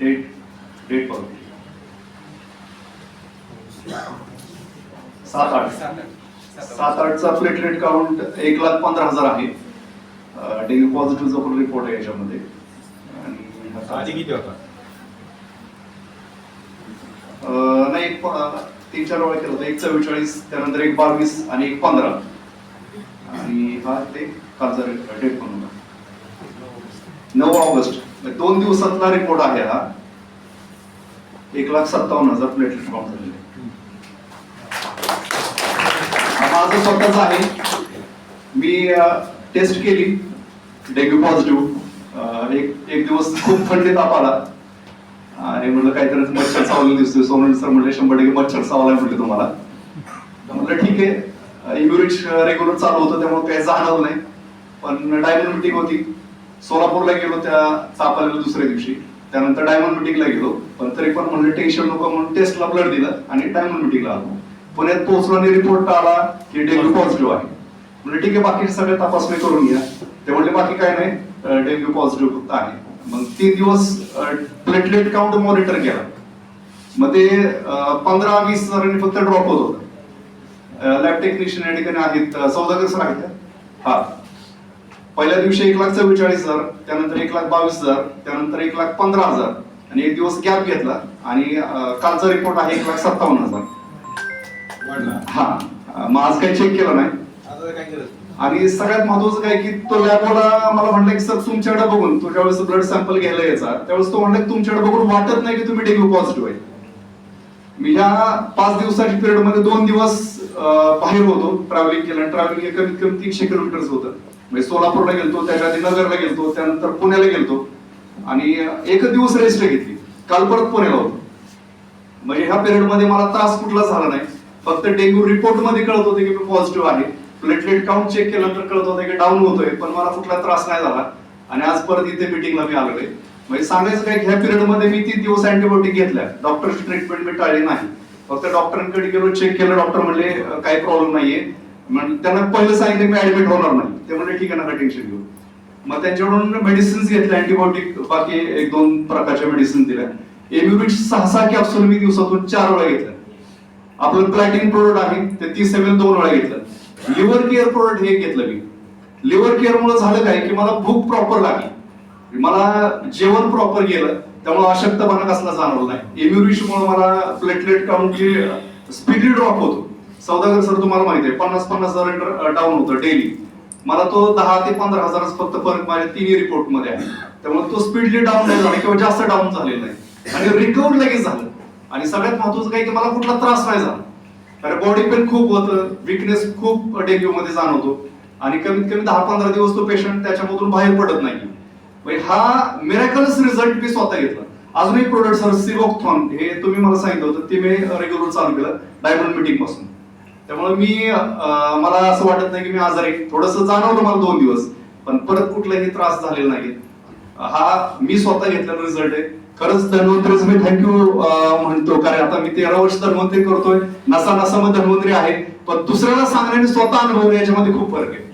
Date date बघ सात आठ. सात आठचा प्लेटलेट काउंट एक लाख पंधरा हजार आहे. डेंग्यू पॉझिटिव्हचा पण रिपोर्ट आहे याच्यामध्ये. आणि हा- किती होता? नाही एक तीन चार वेळा केलं होतं. एक चव्वेचाळीस त्यानंतर एक बावीस आणि एक पंधरा. आणि हा ते कालचा डेट पण होता. नऊ ऑगस्ट. म्हणजे दोन दिवसातला रिपोर्ट आहे हा. एक लाख सत्तावन्न हजार प्लेटलेट काउंट झालेले. माझं स्वतःच आहे. मी टेस्ट केली. डेंग्यू पॉझिटिव्ह एक एक दिवस खूप थंडी ताप आला आणि म्हणलं काहीतरी मच्छर चावलं दिसतोय. सोनवणे सर म्हणले शंभर टक्के मच्छर चावलाय म्हणले तुम्हाला. म्हटलं ठीक आहे. इम्युनिट रेग्युलर चालू होतं त्यामुळे काही जाणवलं नाही. पण डायमंड होती. सोलापूरला गेलो त्या ताप दुसऱ्या दिवशी. त्यानंतर डायमंड मिटिंगला गेलो. पण तरी पण म्हणलं टेन्शन नको म्हणून टेस्टला ब्लड दिलं आणि डायमंड मिटिंगला आलो. पुण्यात पोहोचलो आणि रिपोर्ट आला की डेंग्यू पॉझिटिव्ह आहे. म्हणजे ठीक आहे बाकी सगळे तपासणी करून घ्या. ते म्हणले बाकी काय नाही डेंग्यू पॉझिटिव्ह फक्त आहे. मग तीन दिवस प्लेटलेट काउंट मॉनिटर केला. मग ते पंधरा वीस हजारांनी फक्त ड्रॉप होत होतं. लॅब टेक्निशियन या ठिकाणी आहेत चौदा सौदागर सर आहेत हा. पहिल्या दिवशी एक लाख चव्वेचाळीस हजार त्यानंतर एक लाख बावीस हजार त्यानंतर एक लाख पंधरा हजार. आणि एक दिवस गॅप घेतला आणि कालचा रिपोर्ट आहे एक लाख सत्तावन्न हजार. हा. मग आज काही चेक केलं नाही. आणि सगळ्यात महत्वाचं काय की तो लॅबवाला मला म्हणलं की सर तुमच्याकडे बघून तो ज्यावेळेस ब्लड सॅम्पल घ्यायला यायचा त्यावेळेस तो म्हणला की तुमच्याकडे बघून वाटत नाही की तुम्ही डेंग्यू पॉझिटिव्ह आहे. मी ह्या पाच दिवसाच्या पिरियडमध्ये दोन दिवस बाहेर होतो ट्रॅव्हलिंग केलं. ट्रॅव्हलिंग कमीत कमी तीनशे किलोमीटर्स होतं. म्हणजे सोलापूरला गेलतो त्याच्या आधी नगरला गेलतो त्यानंतर पुण्याला गेलतो. आणि एक दिवस रेस्ट घेतली. काल परत पुण्याला होतो. म्हणजे ह्या पिरियडमध्ये मला त्रास कुठला झाला नाही. फक्त डेंग्यू रिपोर्टमध्ये कळत होते की मी पॉझिटिव्ह आहे. प्लेटलेट काउंट चेक केल्यानंतर कळत होतं की डाऊन होतोय पण मला कुठला त्रास नाही झाला. आणि आज परत इथे मिटिंगला मी आलोय. म्हणजे सांगायचं काय ह्या पिरियडमध्ये मी तीन दिवस अँटीबायोटिक घेतल्या. डॉक्टरची ट्रीटमेंट मी टाळली नाही. फक्त डॉक्टरांकडे गेलो चेक केलं. डॉक्टर म्हणले काही प्रॉब्लेम नाहीये. त्यांना पहिलं सांगितलं मी ऍडमिट होणार नाही. ते म्हणजे ठीक आहे नका टेन्शन घेऊ. मग त्यांच्याकडून मेडिसिन्स घेतल्या अँटीबायोटिक बाकी एक दोन प्रकारच्या मेडिसिन दिल्या. एम्युबिट सहा सहा कॅप्सूल मी दिवसातून चार वेळा घेतलं आपलं प्लॅटिन प्रोडक्ट आहे ते तीस एम एल दोन वेळा घेतलं. लिव्हर केअर प्रोडक्ट हे घेतलं मी. लिव्हर केअर मुळे झालं काय की मला भूक प्रॉपर लागली. मला जेवण प्रॉपर गेलं त्यामुळे अशक्तपणा कसला जाणवला नाही. इम्युनिटी मुळे मला प्लेटलेट काउंट स्पीडी ड्रॉप होतो. सौदागर सर तुम्हाला माहिती आहे पन्नास पन्नास हजार डाऊन होतं डेली मला तो दहा ते पंधरा हजारच फक्त फरक माझ्या तिन्ही रिपोर्टमध्ये आहे. त्यामुळे तो स्पीडली डाऊन नाही झाला किंवा जास्त डाऊन झालेला नाही. आणि रिकवर लगेच झालं. आणि सगळ्यात महत्वाचं काय की मला कुठला त्रास नाही झाला. कारण बॉडी पेन खूप होतं विकनेस खूप डेंग्यू मध्ये जाणवतो. आणि कमीत कमी दहा पंधरा दिवस तो पेशंट त्याच्यामधून बाहेर पडत नाही. म्हणजे हा मिरॅकलस रिझल्ट मी स्वतः घेतला. अजून एक प्रोडक्ट सर सिवॉकथॉन हे तुम्ही मला सांगितलं होतं ते मी रेग्युलर चालू केलं डायमंड मिटिंगपासून. त्यामुळे मी मला असं वाटत नाही की मी आजारी थोडस जाणवलं मला दोन दिवस पण परत कुठलाही त्रास झालेला नाही. हा मी स्वतः घेतलेला रिझल्ट आहे. खरंच धन्वंतरीच मी थँक्यू म्हणतो कारण आता मी तेरा वर्ष धन्वंतरी करतोय. नसा नसा मग धन्वंतरी आहे पण दुसऱ्याला सांगण्याने स्वतः अनुभव याच्यामध्ये खूप फरक आहे.